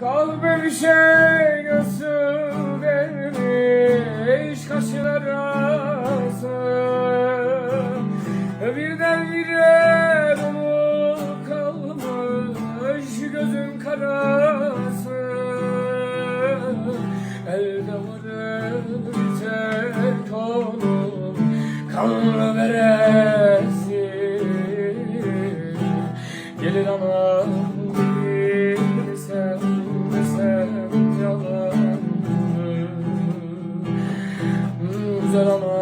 Kalbe bir şey nasıl vermiş kaşılar ağzına Birdenbire donu kalmış gözün karası Elde varır bir tek onun kanlı veresi Gelir ama I don't know.